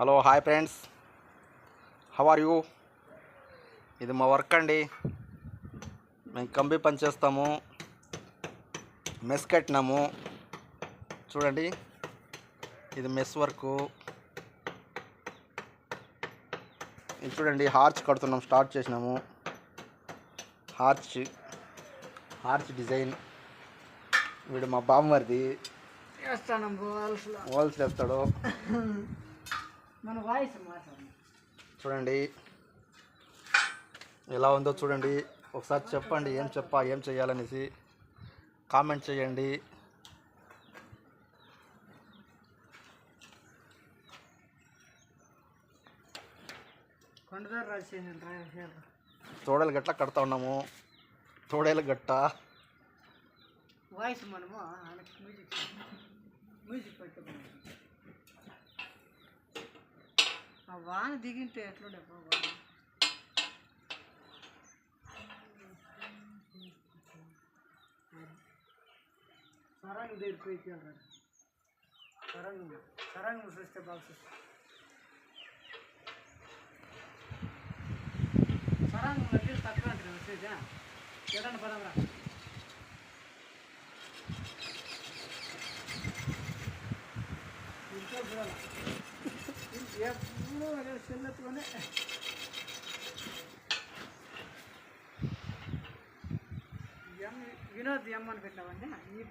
Hello hi friends how are you ఇది మా work అండి. మేము కంబి పని చేస్తాము. మెస్ కట్టినాము. చూడండి. ఇది మెస్ వర్క్. ఇది చూడండి హార్చ్ కడుతున్నాం స్టార్ట్ చేసినాము. Arch arch design. వీడు మా బామ్మరిది. వాల్స్ వేస్తాడు. మన వాయిస్ మాట్లాడు చూడండి. ఎలా ఉందో చూడండి. ఒకసారి చెప్పండి ఏం చెప్పా ఏం చేయాలనేసి కామెంట్ చేయండి. తోడలు గట్ల కడతా ఉన్నాము. తోడేలు గట్ట. వాయిస్ మనము మ్యూజిక్ మ్యూజిక్ వాన దిగింటే ఎట్లుండే బాబా సరంగు దగ్గర పోయి వెళ్ళాడు సరంగు సరంగు చూస్తే బాగా చూస్తే సరంగు మధ్య తక్కువ అంటే వచ్చేదా ఎడండి పదవరా ఇంట్లో చూడాలి ఎప్పుడు చెల్లెత్తుకొని ఎం వినోద్ ఎమ్ అని పెట్టామండి ఈ